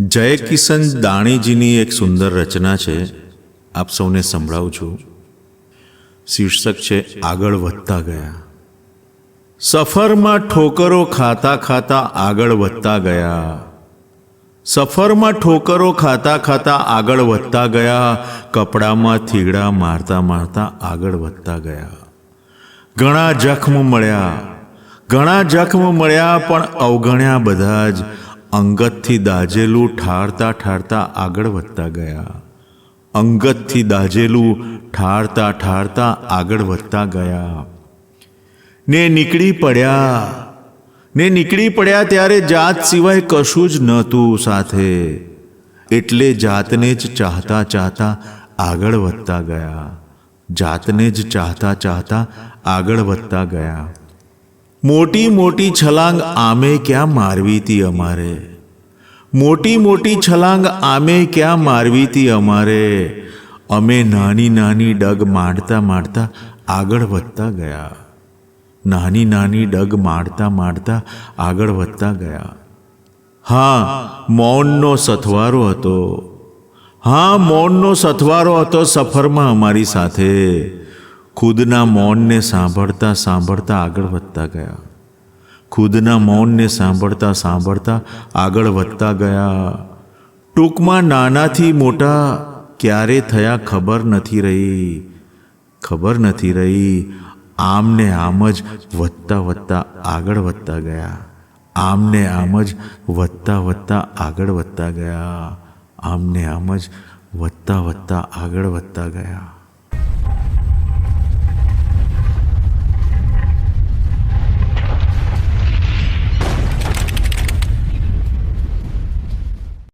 જય કિશન દાણીજીની એક સુંદર રચના છે, આપ સૌને સંભળાવું છું. શીર્ષક છે, આગળ વધતા ગયા. સફરમાં ઠોકરો ખાતા ખાતા આગળ વધતા ગયા. સફરમાં ઠોકરો ખાતા ખાતા આગળ વધતા ગયા. કપડામાં થીગડા મારતા મારતા આગળ વધતા ગયા. ઘણા જખમ મળ્યા. ઘણા જખમ મળ્યા, પણ અવગણ્યા બધા જ. અંગતથી દાજેલું ઠારતા ઠારતા આગળ વધતા ગયા. અંગતથી દાજેલું ઠારતા ઠારતા આગળ વધતા ગયા. ને નીકળી પડ્યા. ને નીકળી પડ્યા ત્યારે જાત સિવાય કશું જ નહોતું સાથે. એટલે જાતને જ ચાહતા ચાહતા આગળ વધતા ગયા. જાતને જ ચાહતા ચાહતા આગળ વધતા ગયા. મોટી મોટી છલાંગ આમે ક્યાં મારવી હતી અમારે? મોટી મોટી છલાંગ આમે ક્યાં મારવી હતી અમારે? અમે નાની નાની ડગ માંડતા માંડતા આગળ વધતા ગયા. નાની નાની ડગ માંડતા માંડતા આગળ વધતા ગયા. હા, મૌનનો સથવારો હતો. હા, મૌનનો સથવારો હતો સફરમાં અમારી સાથે. ખુદના મૌનને સાંભળતા સાંભળતા આગળ વધતા ગયા ખુદના મૌનને સાંભળતા સાંભળતા આગળ વધતા ગયા ટૂંકમાં નાનાથી મોટા ક્યારે થયા ખબર નથી રહી ખબર નથી રહી આમને આમ જ વધતા વધતા આગળ વધતા ગયા આમને આમ જ વધતા વધતા આગળ વધતા ગયા આમને આમ જ વધતા વધતા આગળ વધતા ગયા